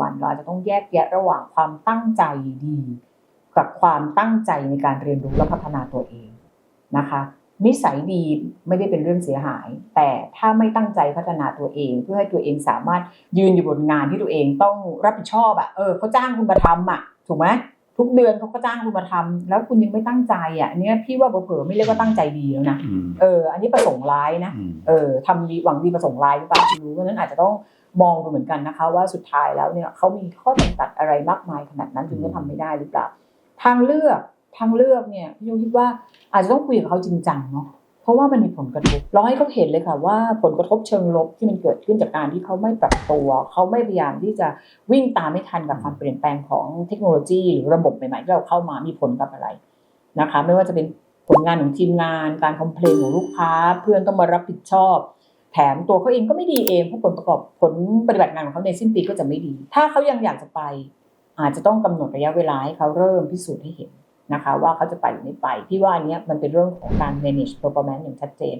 วันเราจจะต้องแยกแยะระหว่างความตั้งใจดี กับความตั้งใจในการเรียนรู้และพัฒนาตัวเองนะคะนิสัยดีไม่ได้เป็นเรื่องเสียหาย แต่ถ้าไม่ตั้งใจพัฒนาตัวเอง เพื่อให้ตัวเองสามารถยืนอยู่บนงานที่ตัวเองต้องรับผิดชอบอะเออเขาจ้างคุณมาทำอะถูกไหม ทุกเดือนเขาก็จ้างคุณมาทำแล้วคุณยังไม่ตั้งใจอะอันเนี้ยพี่ว่าเผลอๆไม่เรียกว่าตั้งใจดีแล้วนะอืมเออ อันนี้ประสงค์ร้ายนะอืมเออทำดีหวังดีประสงค์ร้ายหรือเปล่าไม่รู้เพราะฉะนั้นอาจจะต้องมองดูเหมือนกันนะคะ ว่าสุดท้ายแล้วเนี่ยเขามีข้อจำกัดอะไรมากมายขนาดนั้นถึงจะทำไม่ได้หรือเปล่าทางเลือกทางเลือกเนี่ยพี่ยงคิดว่าอาจจะต้องคุยกับเขาจริงจังเนาะเพ ราะว่ามันมีผลกระทบเราให้เขาเห็นเลยค่ะว่าผลกระทบเชิงลบที่มันเกิดขึ้นจากการที่เขาไม่ปรับตัว เขาไม่พยายามที่จะวิ่งตามไม่ทันกับความเปลี่ยนแปลงของเทคโนโลยีหรือระบบใหม่ๆที่เราเข้ามามีผลกับอะไรนะคะ ไม่ว่าจะเป็นผลงานของทีมงาน การคอมเพลนของลูกค้า เพื่อนต้องมารับผิดชอบแถมตัวเขาเองก็ไม่ดีเองเพราะผลประกอบผลปฏิบัติงานของเขาในสิ้นปีก็จะไม่ดี ถ้าเขายังอยากจะไป อาจจะต้องกำหนดระยะเวลาให้เขาเริ่มพิสูจน์ให้เห็น นะคะว่าเขาจะไปหรือไม่ไป พี่ว่าอันนี้มันเป็นเรื่องของการ manage performance อย่างชัดเจน